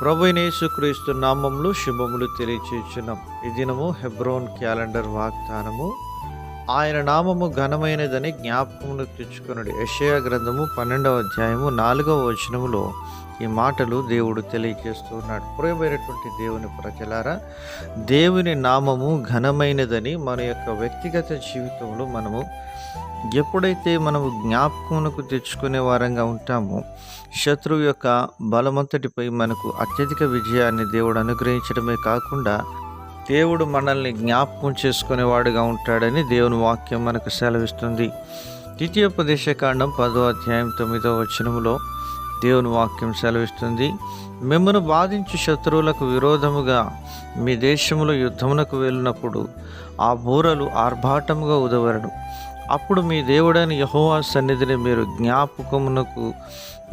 ప్రభు యేసుక్రీస్తు నామములు శుభములు తెలియచేస్తున్నాం ఈ దినము హెబ్రోన్ క్యాలెండర్ వాగ్దానము. ఆయన నామము ఘనమైనదని జ్ఞాపకమును తెచ్చుకున్నాడు యషయ గ్రంథము పన్నెండవ అధ్యాయము నాలుగవ వచనములో ఈ మాటలు దేవుడు తెలియజేస్తున్నాడు ప్రియమైనటువంటి దేవుని ప్రజలారా దేవుని నామము ఘనమైనదని మన యొక్క వ్యక్తిగత జీవితంలో మనము ఎప్పుడైతే మనము జ్ఞాపకమునకు తెచ్చుకునే వారంగా ఉంటామో శత్రువు యొక్క బలమంతటిపై మనకు అత్యధిక విజయాన్ని దేవుడు అనుగ్రహించడమే కాకుండా దేవుడు మనల్ని జ్ఞాపకం చేసుకునేవాడుగా ఉంటాడని దేవుని వాక్యం మనకు సెలవిస్తుంది. ద్వితీయోపదేశకాండం పదో అధ్యాయం తొమ్మిదో వచనములో దేవుని వాక్యం సెలవిస్తుంది. మిమ్మను బాధించు శత్రువులకు విరోధముగా మీ దేశంలో యుద్ధమునకు వెళ్ళినప్పుడు ఆ బూరలు ఆర్భాటముగా ఉదవరడు అప్పుడు మీ దేవుడైన యహోవా సన్నిధిని మీరు జ్ఞాపకమునకు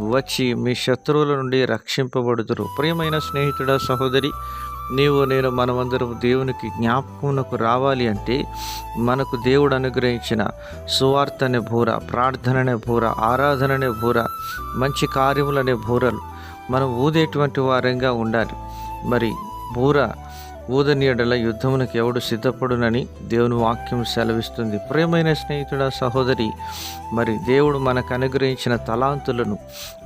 వచ్చి మీ శత్రువుల నుండి రక్షింపబడుదురు. ప్రియమైన స్నేహితుడ సహోదరి నీవు నేను మనమందరం దేవునికి జ్ఞాపకమునకు రావాలి అంటే మనకు దేవుడు అనుగ్రహించిన సువార్త అనే బూర ప్రార్థన అనే బూర ఆరాధన అనే బూర మంచి కార్యములనే బూరలు. మనం ఊదేటువంటి వారంగా ఉండాలి. మరి బూర ఊదనీయడల యుద్ధమునకు ఎవడు సిద్ధపడునని దేవుని వాక్యం సెలవిస్తుంది. ప్రేమైన స్నేహితుడ సహోదరి మరి దేవుడు మనకు అనుగ్రహించిన తలాంతులను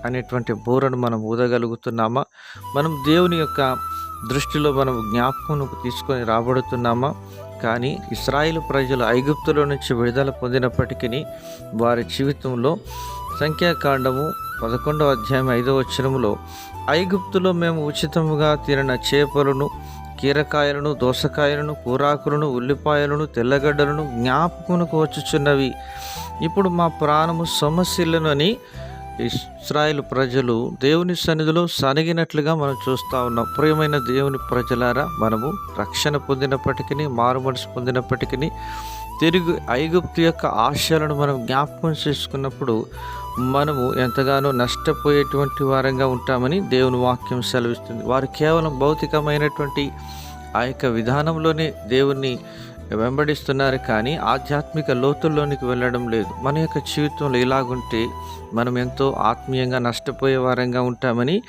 అనేటువంటి బూరను మనం ఊదగలుగుతున్నామా? మనం దేవుని యొక్క దృష్టిలో మనం జ్ఞాపకమునకు తీసుకొని రాబడుతున్నామా? కానీ ఇస్రాయిల్ ప్రజలు ఐగుప్తులో నుంచి విడుదల పొందినప్పటికీ వారి జీవితంలో సంఖ్యాకాండము పదకొండవ అధ్యాయం ఐదవ వచనములో ఐగుప్తులో మేము ఉచితముగా తిరిన చేపలను కీరకాయలను దోసకాయలను కూరాకులను ఉల్లిపాయలను తెల్లగడ్డలను జ్ఞాపకమునకు వచ్చుచున్నవి. ఇప్పుడు మా ప్రాణము సమస్యలను అని ఇస్రాయేల్ ప్రజలు దేవుని సన్నిధిలో సనిగినట్లుగా మనం చూస్తూ ఉన్నాం. ప్రియమైన దేవుని ప్రజలారా మనము రక్షణ పొందినప్పటికీ మారు మనసు పొందినప్పటికీ తిరిగి ఐగుప్తు యొక్క ఆశయాలను మనం జ్ఞాపకం చేసుకున్నప్పుడు మనము ఎంతగానో నష్టపోయేటువంటి వారంగా ఉంటామని దేవుని వాక్యం సెలవిస్తుంది. వారు కేవలం భౌతికమైనటువంటి ఆ యొక్క విధానంలోనే దేవుణ్ణి వెంబడిస్తున్నారు కానీ ఆధ్యాత్మిక లోతుల్లోనికి వెళ్ళడం లేదు. మన యొక్క జీవితంలో ఇలాగుంటే మనం ఎంతో ఆత్మీయంగా నష్టపోయే వారంగా ఉంటామని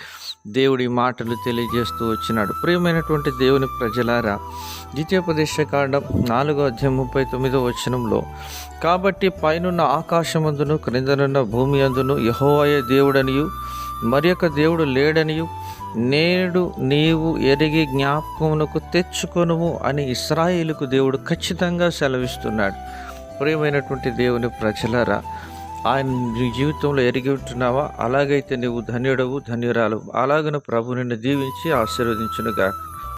దేవుడి మాటలు తెలియజేస్తూ వచ్చినాడు. ప్రియమైనటువంటి దేవుని ప్రజలారా ద్వితీయోపదేశ కాండం నాలుగో అధ్యాయం ముప్పై తొమ్మిదో వచనంలో కాబట్టి పైనున్న ఆకాశమందును క్రిందనున్న భూమి అందును యహోవయ దేవుడనియు మరి యొక్క దేవుడు లేడనియు నేడు నీవు ఎరిగి జ్ఞాపకమునకు తెచ్చుకొనుము అని ఇస్రాయిలకు దేవుడు ఖచ్చితంగా సెలవిస్తున్నాడు. ప్రియమైనటువంటి దేవుని ప్రజలరా ఆయన నీ జీవితంలో ఎరిగి ఉంటున్నావా? అలాగైతే నీవు ధన్యుడవు ధన్యురాలు. అలాగను ప్రభు నిన్ను దీవించి ఆశీర్వదించునుగా